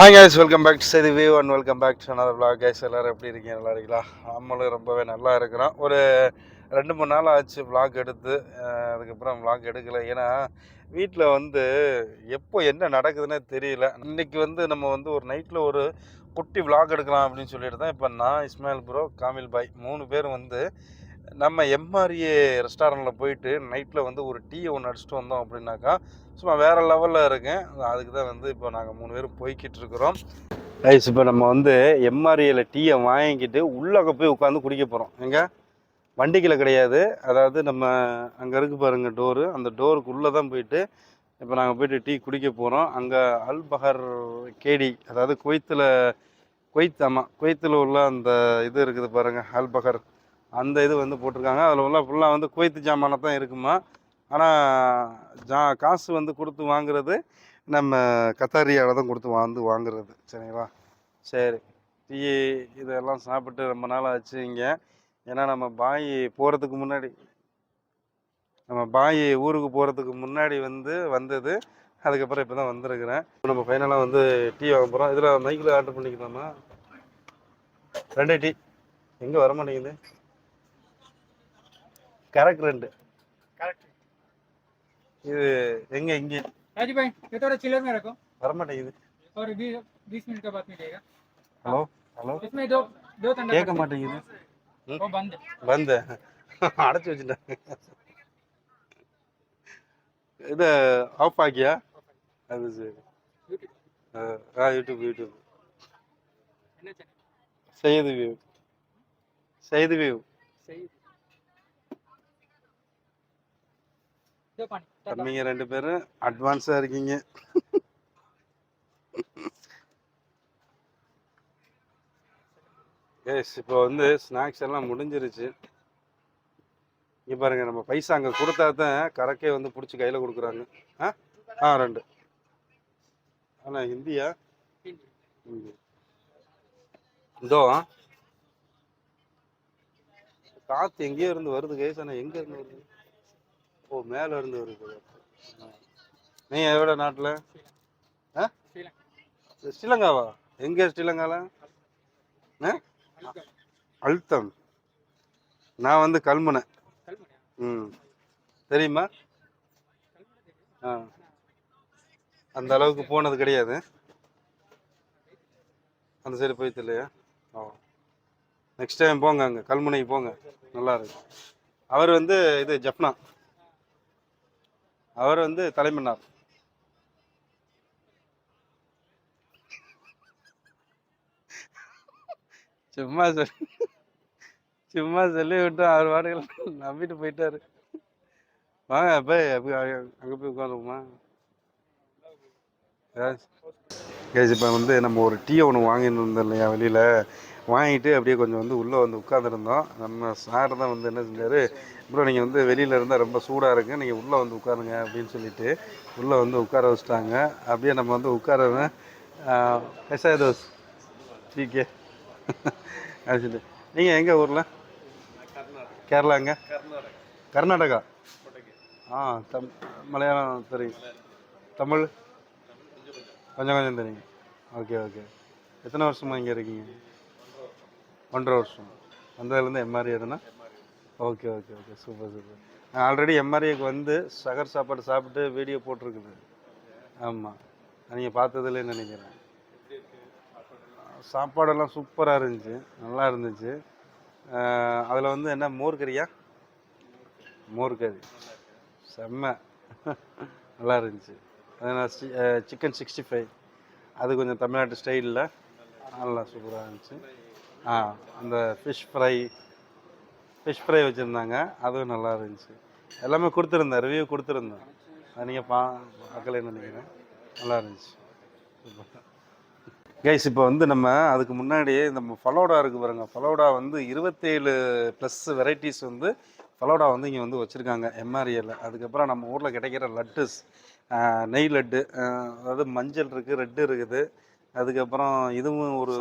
Hi guys welcome back to Saudi view and welcome back to another vlog guys எல்லோரும் எப்படி இருக்கீங்க? நல்லா இருக்கீங்களா? நம்மளும் ரொம்பவே நல்லா இருக்கிறோம். ஒரு ரெண்டு மூணு நாள் ஆச்சு vlog எடுத்து. அதுக்கப்புறம் vlog எடுக்கல. ஏன்னா வீட்டில் வந்து எப்போ என்ன நடக்குதுன்னே தெரியல. இன்னைக்கு வந்து நம்ம வந்து ஒரு நைட்டில் ஒரு குட்டி vlog எடுக்கலாம் அப்படின்னு சொல்லிட்டு தான் இப்போ நான் இஸ்மாயில் ப்ரோ காமில் பாய் மூணு பேரும் வந்து நம்ம எம்ஆர்ஏ ரெஸ்டாரண்ட்டில் போயிட்டு நைட்டில் வந்து ஒரு டீ ஒன்று அடிச்சுட்டு வந்தோம் அப்படின்னாக்கா சும்மா வேறு லெவலில் இருக்கேன். அதுக்கு தான் வந்து இப்போ நாங்கள் மூணு பேரும் போய்கிட்டு இருக்கிறோம். ஐஸ் இப்போ நம்ம வந்து எம்ஆர்ஏல டீயை வாங்கிக்கிட்டு உள்ளே போய் உட்காந்து குடிக்க போகிறோம் எங்கே? வண்டிக்குள்ள கிடையாது. அதாவது நம்ம அங்கே இருக்கு பாருங்கள் டோரு அந்த டோருக்கு உள்ளே தான் போயிட்டு இப்போ நாங்கள் போயிட்டு டீ குடிக்க போகிறோம் அங்கே அல்பஹர் கேடி அதாவது குவைத்தில் குவைத் ஆமாம் குவைத்தில் உள்ள அந்த இது இருக்குது பாருங்கள் அல்பஹர் அந்த இது வந்து போட்டிருக்காங்க. அதில் உள்ள ஃபுல்லாக வந்து குவைத்து ஜாமானாக தான் இருக்குமா? ஆனால் ஜா காசு வந்து கொடுத்து வாங்குறது நம்ம கத்தாரியால் தான் கொடுத்து வந்து வாங்குறது சரிங்களா? சரி டீ இதெல்லாம் சாப்பிட்டு ரொம்ப நாள் ஆச்சு இங்கே. ஏன்னா நம்ம பாய் போகிறதுக்கு முன்னாடி நம்ம பாய் ஊருக்கு போகிறதுக்கு முன்னாடி வந்து வந்தது. அதுக்கப்புறம் இப்போ தான் வந்திருக்கிறேன் நம்ம ஃபைனலாக வந்து டீ வாங்க போகிறோம் இதில் மைக்கில் ஆர்டர் பண்ணிக்கலாமா? ரெண்டே டீ. எங்கே வர மாட்டேங்குது? கரெக்ட் ரெண்டு. கரெக்ட். இது எங்கே இங்கே राजू भाई ये थोड़ा चिलर में रखो வர மாட்டேங்குது और बीस बीस मिनट के बाद मिलेगा ஹலோ ஹலோ इसमें दो दो ठंडा கேட்க कर दो। மாட்டேங்குது वो बंद है வந்து அடைச்சி வச்சுட்டேன் இது ஆஃப் ஆக்கியா அது சரி YouTube. அஹ், ஆ யூடியூப் யூடியூப் என்ன channel? செய்து வியூ செய்து வியூ सही தம்பிங்க ரெண்டு பேரும் அட்வான்ஸாக இருக்கீங்க. எஸ் இப்போ வந்து ஸ்நாக்ஸ் எல்லாம் முடிஞ்சிருச்சு. இங்கே பாருங்க நம்ம பைசா அங்கே கொடுத்தா தான் கரக்கே வந்து பிடிச்சி கையில் கொடுக்குறாங்க. ஆ? ஆ ரெண்டு. ஆனால் ஹிந்தியா இதோ காற்று எங்கேயோ இருந்து வருது கைஸ் ஆனால் எங்கே இருந்து வருது? ஓ மேலே இருந்து வருது. நீ எவ்வளோ நாட்டில்? ஆ? ஸ்ரீலங்காவா? எங்கே ஸ்ரீலங்கால? அழுத்தம். நான் வந்து கல்முனை. ம். தெரியுமா? ஆ. அந்த அளவுக்கு போனது கிடையாது. அந்த சைடு போய் இல்லையா? ஓ. நெக்ஸ்ட் டைம் போங்க அங்கே. கல்முனைக்கு போங்க. நல்லா இருக்கும் அவர் வந்து இது ஜப்னா அவர் வந்து தலைமன்னார். சும்மா சொல்லி சும்மா சொல்லி விட்டு அவர் வாடகை நம்பிட்டு போயிட்டாரு. வாங்க போய் அப்படி அங்கே போய் உட்காந்துக்குமா கேஸ் இப்போ வந்து நம்ம ஒரு டீ ஒன்று வாங்கிட்டு இருந்தோம் இல்லையா வெளியில்? வாங்கிட்டு அப்படியே கொஞ்சம் வந்து உள்ளே வந்து உட்காந்துருந்தோம் நம்ம சார் தான் வந்து என்ன செஞ்சார் ப்ரோ நீங்கள் வந்து வெளியில் இருந்தால் ரொம்ப சூடாக இருக்குது நீங்கள் உள்ளே வந்து உட்காருங்க அப்படின்னு சொல்லிட்டு உள்ளே வந்து உட்கார வச்சுட்டாங்க. அப்படியே நம்ம வந்து உட்கார எஸ்ஆ தோஸ் டீக்கே அது சொல்லி நீங்கள் எங்கே ஊரில்? கேரளாங்க? கர்நாடகா. ஆ தம் மலையாளம் தெரியும். தமிழ்? கொஞ்சம் கொஞ்சம் தெரியும். Okay okay. எத்தனை வருஷமாக இங்கே இருக்கீங்க? ஒன்றரை வருஷம். வந்ததுலேருந்து எம்ஆர்ஏ தானே okay okay okay super super நான் ஆல்ரெடி எம்ஆர்ஏக்கு வந்து சகர் சாப்பாடு சாப்பிட்டு வீடியோ போட்டிருக்குது. ஆமாம் நீங்கள் பார்த்ததில்லைன்னு நினைக்கிறேன். சாப்பாடெல்லாம் சூப்பராக இருந்துச்சு. நல்லா இருந்துச்சு. அதில் வந்து என்ன மோர்கறியா மோர்கறி செம்ம. நல்லா இருந்துச்சு. சிக்கன் சிக்ஸ்டி ஃபைவ் அது கொஞ்சம் தமிழ்நாட்டு ஸ்டைலில் நல்லா சூப்பராக இருந்துச்சு. ஆ அந்த ஃபிஷ் ஃப்ரை ஃபிஷ் ஃப்ரை வச்சுருந்தாங்க. அதுவும் நல்லா இருந்துச்சு. எல்லாமே கொடுத்துருந்தேன் ரிவ்யூ கொடுத்துருந்தேன். அது நீங்கள் பா பார்க்கலன்னு நினைக்கிறேன். நல்லா இருந்துச்சு. கைஸ் இப்போ வந்து நம்ம அதுக்கு முன்னாடியே நம்ம ஃபலோடா இருக்குது பாருங்க. ஃபலோடா வந்து இருபத்தேழு ப்ளஸ் வெரைட்டிஸ் வந்து ஃபலோடா வந்து இங்கே வந்து வச்சுருக்காங்க எம்ஆர்ஏல அதுக்கப்புறம் நம்ம ஊரில் கிடைக்கிற லட்டுஸ் நெய் லட்டு அதாவது மஞ்சள் இருக்குது ரெட்டு இருக்குது. அதுக்கப்புறம் இதுவும் ஒரு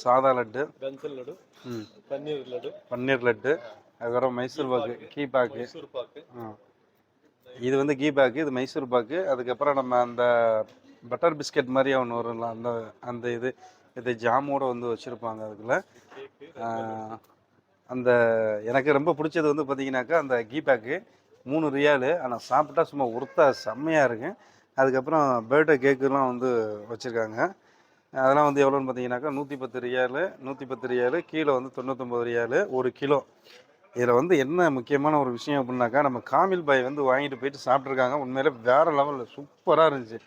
சாதா லட்டு. பென்சில் லட்டு. ம். பன்னீர் லட்டு. பன்னீர் லட்டு அதுக்கப்புறம் மைசூர் பாக்கு கீ பாக்கு. இது வந்து கீ பாக்கு இது மைசூர் பாக்கு. அதுக்கப்புறம் நம்ம அந்த பட்டர் பிஸ்கட் மாதிரி ஒன்று வரும்ல அந்த அந்த இது இது ஜாமோட வந்து வச்சுருப்பாங்க அதுக்குள்ள. அந்த எனக்கு ரொம்ப பிடிச்சது வந்து பார்த்தீங்கன்னாக்கா அந்த கீ பேக்கு. மூணு ரியாலு ஆனால் சாப்பிட்டா சும்மா உருத்தா செம்மையாக இருக்கு அதுக்கப்புறம் பர்த்டே கேக்குலாம் வந்து வச்சுருக்காங்க. அதெல்லாம் வந்து எவ்வளோன்னு பார்த்தீங்கன்னாக்கா நூற்றி பத்து ரியாலு நூற்றி பத்து ரியாலு கீழே வந்து தொண்ணூற்றொம்பது ரியாலு ஒரு கிலோ. இதில் வந்து என்ன முக்கியமான ஒரு விஷயம் அப்படின்னாக்கா நம்ம காமில் பாய் வந்து வாங்கிட்டு போயிட்டு சாப்பிட்ருக்காங்க உண்மையிலே வேறு லெவலில் சூப்பராக இருந்துச்சு.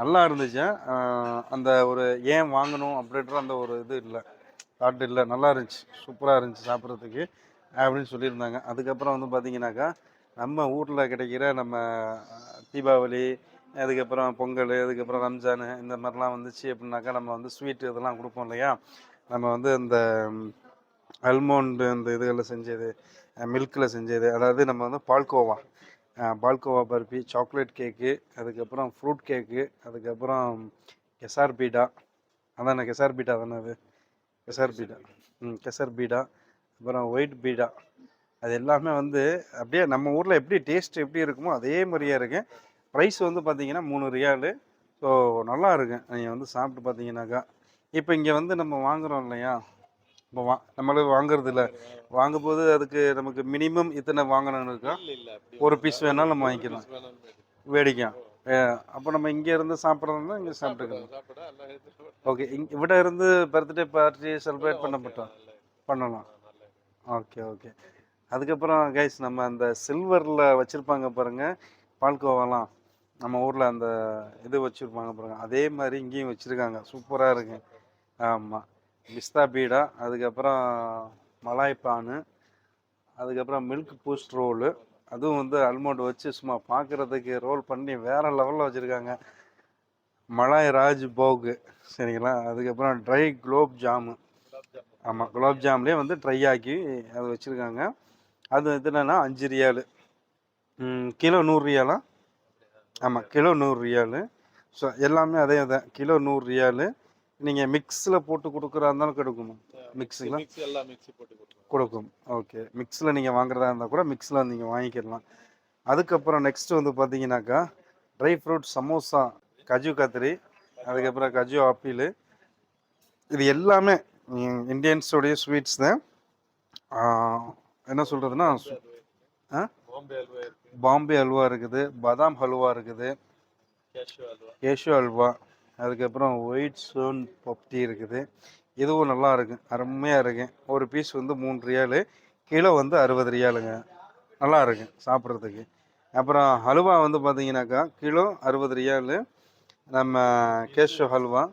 நல்லா இருந்துச்சு. அந்த ஒரு ஏன் வாங்கணும் அப்படின்ற அந்த ஒரு இது இல்லை. தாட் இல்லை. நல்லா இருந்துச்சு. சூப்பராக இருந்துச்சு சாப்பிட்றதுக்கு அப்படின்னு சொல்லியிருந்தாங்க. அதுக்கப்புறம் வந்து பார்த்தீங்கன்னாக்கா நம்ம ஊரில் கிடைக்கிற நம்ம தீபாவளி அதுக்கப்புறம் பொங்கல் அதுக்கப்புறம் ரம்ஜான் இந்த மாதிரிலாம் வந்துச்சு அப்படின்னாக்கா நம்ம வந்து ஸ்வீட் இதெல்லாம் கொடுப்போம் இல்லையா? நம்ம வந்து இந்த அல்மோண்டு இந்த இதுகளில் செஞ்சது மில்கில் செஞ்சது. அதாவது நம்ம வந்து பால்கோவா பால்கோவா பர்பி சாக்லேட் கேக்கு அதுக்கப்புறம் ஃப்ரூட் கேக்கு அதுக்கப்புறம் கெசார் பீடா. அதானே கெசார் பீடா தானே அது? கெசார் பீடா. ம் கெசர் பீடா. அப்புறம் ஒயிட் பீடா. அது எல்லாமே வந்து அப்படியே நம்ம ஊரில் எப்படி டேஸ்ட் எப்படி இருக்குமோ அதே மாதிரியே இருக்கு. ப்ரைஸ் வந்து பார்த்தீங்கன்னா மூணு ரியாலு. ஸோ நல்லா இருக்கு. நீங்கள் வந்து சாப்பிட்டு பார்த்தீங்கன்னாக்கா இப்போ இங்கே வந்து நம்ம வாங்குறோம் இல்லையா? இப்போ வா நம்மளும் வாங்குறது இல்லை. வாங்கும்போது அதுக்கு நமக்கு மினிமம் இத்தனை வாங்கணும்னு இருக்கா? ஒரு பீஸ் வேணாலும் நம்ம வாங்கிக்கலாம். வேடிக்கலாம் அப்போ நம்ம இங்கே இருந்து சாப்பிட்றதுனா இங்கே சாப்பிட்டுக்கலாம். ஓகே இங்க இவிட இருந்து பர்த்டே பார்ட்டி செலிப்ரேட் பண்ணப்பட்டோம். பண்ணலாம். ஓகே ஓகே அதுக்கப்புறம் கைஸ் நம்ம அந்த சில்வரில் வச்சுருப்பாங்க பாருங்க. பால்கோவாலாம். நம்ம ஊரில் அந்த இது வச்சுருப்பாங்க பாருங்க. அதே மாதிரி இங்கேயும் வச்சுருக்காங்க. சூப்பராக இருக்கு. ஆமாம் பிஸ்தா பீடா அதுக்கப்புறம் மலாய் பானு அதுக்கப்புறம் மில்க் பூஸ்ட் ரோலு அதுவும் வந்து அல்மோண்ட் வச்சு சும்மா பார்க்குறதுக்கு ரோல் பண்ணி வேறு லெவலில் வச்சுருக்காங்க. மலாய் ராஜ் போகு சரிங்களா? அதுக்கப்புறம் ட்ரை குலோப் ஜாமு ஆமாம் குலாப் ஜாம்லேயே வந்து ட்ரை ஆக்கி அது வச்சுருக்காங்க. அது இது அஞ்சு ரியாலு கிலோ நூறு ரியாலாம் ஆமாம் கிலோ நூறு ரியாலு. ஸோ எல்லாமே அதே தான். கிலோ நூறு ரியாலு. நீங்கள் மிக்ஸில் போட்டு கொடுக்குறா இருந்தாலும் கொடுக்குமா? மிக்ஸில்? மிக்ஸ் எல்லாம் மிக்ஸி போட்டு கொடுத்துருவோம் கொடுக்கும். ஓகே. மிக்ஸில் நீங்கள் வாங்குறதா இருந்தால் கூட மிக்ஸில் நீங்கள் வாங்கிக்கிடலாம் அதுக்கப்புறம் நெக்ஸ்ட் வந்து பார்த்தீங்கன்னாக்கா ட்ரை ஃப்ரூட் சமோசா கஜு கத்திரி அதுக்கப்புறம் கஜு ஆப்பிள் இது எல்லாமே இந்தியன்ஸோடைய ஸ்வீட்ஸ் தான். என்ன சொல்கிறதுனா ஆ? பாம்பே அல்வா அல்வா இருக்குது. பாதாம் ஹல்வா இருக்குது. அல்வா. கேஷு அல்வா. அதுக்கப்புறம் ஒயிட் சோன் பப்டி இருக்குது. இதுவும் நல்லா இருக்கு. அருமையாக இருக்கு. ஒரு பீஸ் வந்து மூணு ரியாலு. கிலோ வந்து அறுபது ரியாலுங்க. நல்லா இருக்கு சாப்பிட்றதுக்கு. அப்புறம் ஹல்வா வந்து பார்த்தீங்கன்னாக்கா கிலோ அறுபது ரியாலு. நம்ம கேஷு ஹல்வா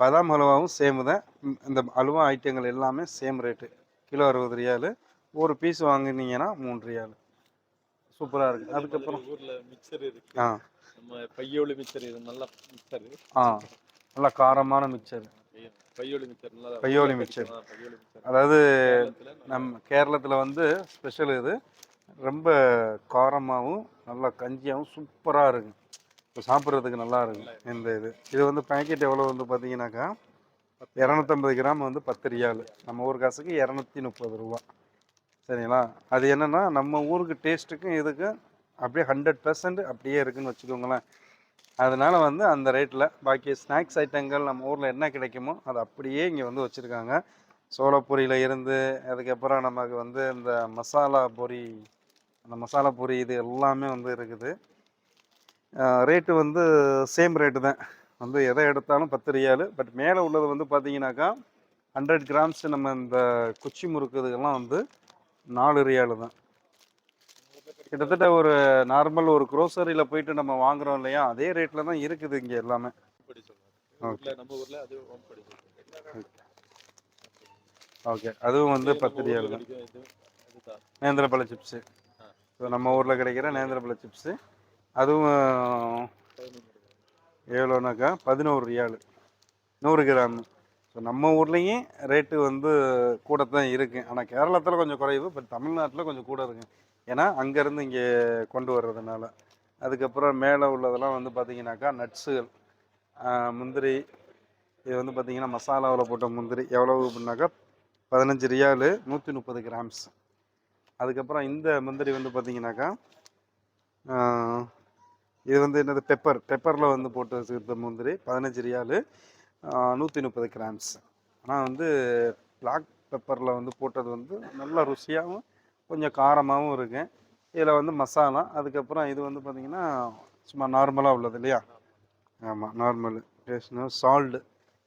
பாதாம் ஹல்வாவும் சேம் தான். இந்த ஹல்வா ஐட்டங்கள் எல்லாமே சேம் ரேட்டு. கிலோ அறுபது ரியாலு. ஒரு பீஸ் வாங்குனீங்கன்னா மூணு ரியாலு. சூப்பராக இருக்குது அதுக்கப்புறம் ஊர்ல மிக்சர் இருக்கு. ஆ. நம்ம பையோலி மிக்சர் இது நல்ல மிக்சர். ஆ நல்லா காரமான மிக்சர். பையோலி மிக்சர் நல்லா பையோலி மிக்சர். அதாவது நம்ம கேரளத்தில் வந்து ஸ்பெஷல் இது. ரொம்ப காரமாகவும் நல்லா கஞ்சியாகவும் சூப்பராக இருக்கும் இப்போ சாப்பிட்றதுக்கு நல்லா இருக்கும் இந்த இது. இது வந்து பேக்கெட் எவ்வளோ வந்து பார்த்தீங்கன்னாக்கா இரநூத்தம்பது கிராம் வந்து பத்து ரியால். நம்ம ஊர் காசுக்கு இரநூத்தி முப்பது ரூபா. சரிங்களா? அது என்னென்னா நம்ம ஊருக்கு டேஸ்ட்டுக்கும் இதுக்கும் அப்படியே ஹண்ட்ரட் பர்சன்ட் அப்படியே இருக்குன்னு வச்சுக்கோங்களேன். அதனால் வந்து அந்த ரேட்டில் பாக்கி ஸ்நாக்ஸ் ஐட்டங்கள் நம்ம ஊரில் என்ன கிடைக்குமோ அது அப்படியே இங்கே வந்து வச்சுருக்காங்க. சோளப்பொரியில் இருந்து அதுக்கப்புறம் நமக்கு வந்து இந்த மசாலா பொரி அந்த மசாலா பொரி இது எல்லாமே வந்து இருக்குது. ரேட்டு வந்து சேம் ரேட்டு தான். வந்து எதை எடுத்தாலும் பத்து ரியாலு. பட் மேலே உள்ளது வந்து பார்த்தீங்கன்னாக்கா ஹண்ட்ரட் கிராம்ஸ் நம்ம இந்த குச்சி முறுக்கு இதுக்கெல்லாம் வந்து நாலு ரியாலு தான். கிட்டத்தட்ட ஒரு நார்மல் ஒரு க்ரோசரியில் போயிட்டு நம்ம வாங்குறோம் இல்லையா அதே ரேட்டில் தான் இருக்குது இங்கே எல்லாமே. ஓகே அதுவும் வந்து பத்து ரியாலு தான். நேந்திரப்பழ சிப்ஸு. ஸோ நம்ம ஊரில் கிடைக்கிற நேந்திரப்பழ சிப்ஸு அதுவும் எவ்வளோனாக்கா? பதினோரு ரியாலு. நூறு கிராம். ஸோ நம்ம ஊர்லேயும் ரேட்டு வந்து கூட தான் இருக்குது ஆனால் கேரளத்தில் கொஞ்சம் குறைவு பட் தமிழ்நாட்டில் கொஞ்சம் கூட இருக்கு. ஏன்னா அங்கேருந்து இங்கே கொண்டு வர்றதுனால. அதுக்கப்புறம் மேலே உள்ளதெல்லாம் வந்து பார்த்தீங்கன்னாக்கா நட்ஸுகள் முந்திரி இது வந்து பார்த்திங்கன்னா மசாலாவில் போட்ட முந்திரி எவ்வளவு அப்படின்னாக்கா பதினஞ்சு ரியாலு நூற்றி முப்பது கிராம்ஸ். அதுக்கப்புறம் இந்த முந்திரி வந்து பார்த்திங்கனாக்கா இது வந்து என்னது பெப்பர் பெப்பரில் வந்து போட்டு வச்சுருந்த முந்திரி பதினஞ்சு ரியாலு நூற்றி முப்பது கிராம்ஸ். ஆனால் வந்து பிளாக் பெப்பரில் வந்து போட்டது வந்து நல்ல ருசியாகவும் கொஞ்சம் காரமாகவும் இருக்கு. இதில் வந்து மசாலா அதுக்கப்புறம் இது வந்து பார்த்திங்கன்னா சும்மா நார்மலாக உள்ளது இல்லையா? ஆமாம் நார்மல் டேஸ்ட்னு சால்டு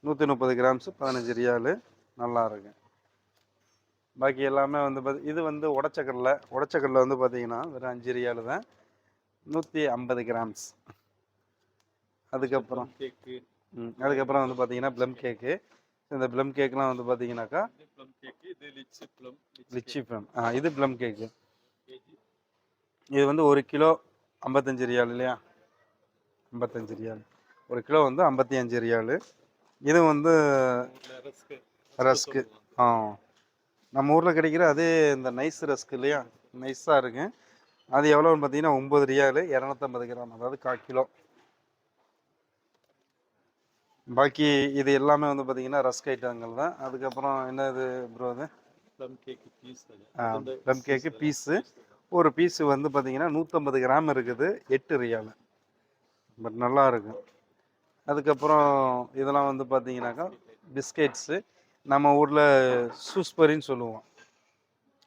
நூற்றி முப்பது கிராம்ஸு பதினஞ்சு ரியாலு நல்லா இருக்கு. பாக்கி எல்லாமே வந்து பார்த்து இது வந்து உடச்சக்கடலை உடச்சக்கடலை வந்து பார்த்திங்கன்னா வெறும் அஞ்சு ரியாலு தான். நூற்றி ஐம்பது கிராம்ஸ். அதுக்கப்புறம் கேக்கு அதுக்கப்புறம் வந்து பார்த்தீங்கன்னா ப்ளம் கேக்கு இந்த ப்ளம் கேக்லாம் வந்து பார்த்தீங்கன்னாக்கா ப்ளம் கேக்கு இது லிச்சி ப்ளம் லிச்சி ப்ளம் ஆ இது ப்ளம் கேக்கு இது வந்து ஒரு கிலோ ஐம்பத்தஞ்சு ரியால் இல்லையா? ஐம்பத்தஞ்சு ரியால். ஒரு கிலோ வந்து ஐம்பத்தி அஞ்சு ரியாலு. இது வந்து ரஸ்க்கு. ஆ. நம்ம ஊரில் கிடைக்கிற அதே இந்த நைஸ் ரஸ்க் இல்லையா? நைஸாக இருக்கு. அது எவ்வளோன்னு பார்த்தீங்கன்னா ஒம்பது ரியாலு இரநூத்தம்பது கிராம். அதாவது கால் கிலோ. பாக்கி இது எல்லாமே வந்து பார்த்தீங்கன்னா ரஸ்க் ஐட்டங்கள் தான். அதுக்கப்புறம் என்னது ப்ரோ அது? Plum cake piece plum cake piece. ஒரு பீஸு வந்து பார்த்தீங்கன்னா நூற்றம்பது கிராம் இருக்குது எட்டு ரியால் பட் நல்லா இருக்கும் அதுக்கப்புறம் இதெல்லாம் வந்து பார்த்தீங்கன்னாக்கா பிஸ்கெட்ஸு நம்ம ஊரில் சூஸ்பரின்னு சொல்லுவோம்.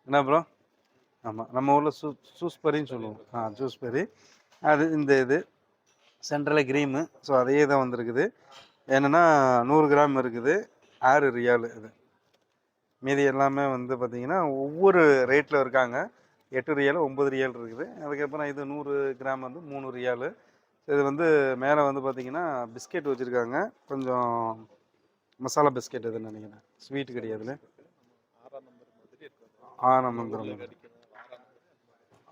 என்ன ப்ரோ ஆமாம் நம்ம ஊரில் சூ சூஸ்பரின்னு சொல்லுவோம். ஆ சூஸ்பரி அது இந்த இது சென்ட்ரலில் க்ரீமு ஸோ அதே தான் வந்திருக்குது. என்னென்னா நூறு கிராம் இருக்குது. ஆறு ரியால் இது மீதி எல்லாமே வந்து பார்த்தீங்கன்னா ஒவ்வொரு ரேட்டில் இருக்காங்க. எட்டு ரியால் ஒம்பது ரியால் இருக்குது. அதுக்கப்புறம் இது நூறு கிராம் வந்து மூணு ரியால். இது வந்து மேலே வந்து பார்த்தீங்கன்னா பிஸ்கெட் வச்சுருக்காங்க. கொஞ்சம் மசாலா பிஸ்கெட் இதுன்னு நினைக்கிறேன். ஸ்வீட் கிடையாதுல. ஆறாம் நம்பர்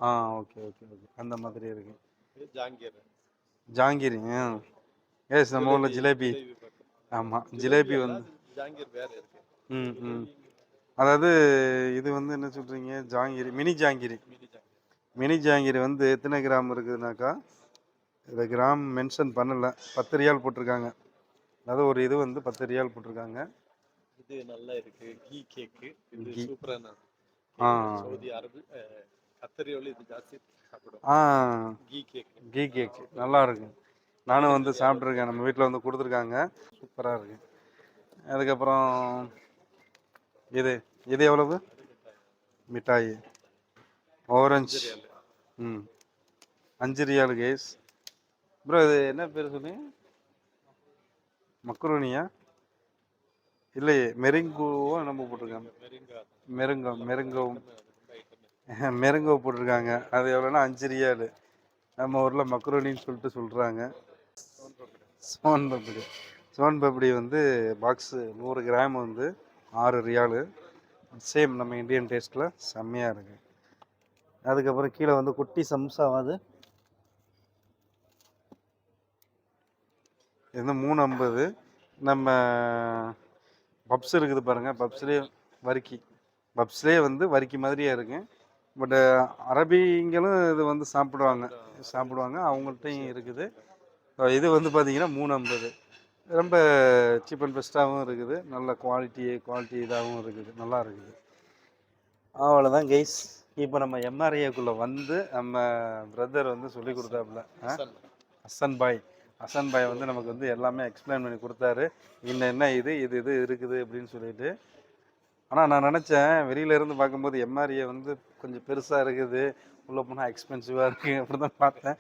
ஆ ஓகே ஓகே ஓகே. அந்த மாதிரி இருக்கு. இது ஜாங்கீர். ஜாங்கிரி ஏஸ் நம்ம ஊரில் ஜிலேபி. ஆமாம் ஜிலேபி வந்து ஜாங்கீர் வேற இருக்கு. ம் ம். அதாவது இது வந்து என்ன சொல்கிறீங்க ஜாங்கிரி மினி ஜாங்கிரி. மினி ஜாங்கிரி. வந்து எத்தனை கிராம் இருக்குதுனாக்கா? இதில் கிராம் மென்ஷன் பண்ணல. பத்து ரியால் போட்டிருக்காங்க. அதாவது ஒரு இது வந்து பத்து ரியால் போட்டிருக்காங்க. இது நல்லா இருக்கு. Ghee cake. இது. சூப்பரான ஆ. சவுதி அரபு கத்தரியோல இது ஜாஸ்தி சாப்பிடும். ஆ. கீ கேக் கீ கேக் நல்லா இருக்கு. நானும் வந்து சாப்பிட்ருக்கேன் நம்ம வீட்டில் வந்து கொடுத்துருக்காங்க. சூப்பராக இருக்கு. அதுக்கப்புறம் இது இது எவ்வளவு? மிட்டாய். ஆரஞ்சு ம். அஞ்சு ரியால் கேஸ் ப்ரோ இது என்ன பேர் சொல்லி மக்ரூனியா? இல்லையே மெரிங்கோவோ நம்ம போட்டிருக்காங்க. மெருங்கோ மெருங்கோ. மெருங்கோ போட்டிருக்காங்க. அது எவ்வளோன்னா அஞ்சு ரியாலு நம்ம ஊரில் மக்ரோனின்னு சொல்லிட்டு சொல்கிறாங்க சோன் பப்டி. சோன் பப்டி வந்து பாக்ஸு நூறு கிராம் வந்து ஆறு ரியாலு. சேம் நம்ம இந்தியன் டேஸ்ட்டில் செம்மையாக இருக்குது அதுக்கப்புறம் கீழே வந்து குட்டி சம்சாவாது. இது வந்து மூணு ஐம்பது. நம்ம பப்ஸ் இருக்குது பாருங்கள் பப்ஸ்லேயே வரிக்கி பப்ஸ்லேயே வந்து வரிக்கி மாதிரியே இருக்கு. பட்டு அரபிங்களும் இது வந்து சாப்பிடுவாங்க. சாப்பிடுவாங்க. அவங்கள்ட்டையும் இருக்குது. இது வந்து பார்த்தீங்கன்னா மூணு ஐம்பது ரொம்ப சீப் அண்ட் பெஸ்ட்டாகவும் இருக்குது. நல்ல குவாலிட்டி குவாலிட்டி இதாகவும் இருக்குது. நல்லா இருக்குது. அவ்வளோதான் கைஸ் இப்போ நம்ம எம்ஆர்ஐக்குள்ளே வந்து நம்ம பிரதர் வந்து சொல்லி கொடுத்தாப்புல? ஹசன். பாய். ஹசன் பாய் வந்து நமக்கு வந்து எல்லாமே எக்ஸ்பிளைன் பண்ணி கொடுத்தாரு. இன்ன என்ன இது இது இது இருக்குது அப்படின்னு சொல்லிட்டு. ஆனால் நான் நினச்சேன் வெளியில இருந்து பார்க்கும்போது எம்ஆர்ஏ வந்து கொஞ்சம் பெருசாக இருக்குது. உள்ளே போனால் எக்ஸ்பென்சிவாக இருக்குது அப்படி தான் பார்த்தேன்.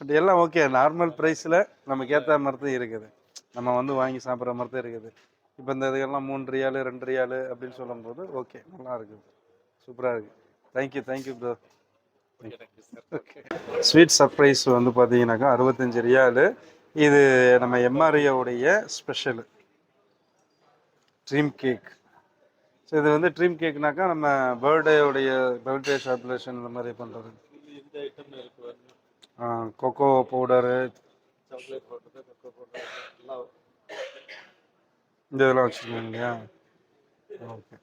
பட் எல்லாம் ஓகே நார்மல் ப்ரைஸில் நமக்கு ஏற்ற மாதிரி தான் இருக்குது. நம்ம வந்து வாங்கி சாப்பிட்ற மாதிரி தான் இருக்குது. இப்போ இந்த இதுக்கெல்லாம் மூணு ரியாலு ரெண்டு ரியாலு அப்படின்னு சொல்லும்போது ஓகே நல்லா இருக்குது சூப்பராக இருக்குது thank you thank you bro sweet surprise வந்து பார்த்தீங்கன்னாக்கா அறுபத்தஞ்சு ரியாலு இது நம்ம எம்ஆர்ஐயோடைய ஸ்பெஷல் ட்ரீம் கேக் ஸோ இது வந்து ட்ரீம் கேக்னாக்கா நம்ம பர்த்டேவுடைய பர்த்டே செலிப்ரேஷன் இந்த மாதிரி பண்ணுறது கொக்கோ பவுடரு சாக்லேட் போட்டது கொக்கோ எல்லாம் இந்த இதெல்லாம் வச்சுருக்கோம் இல்லையா? ஓகே.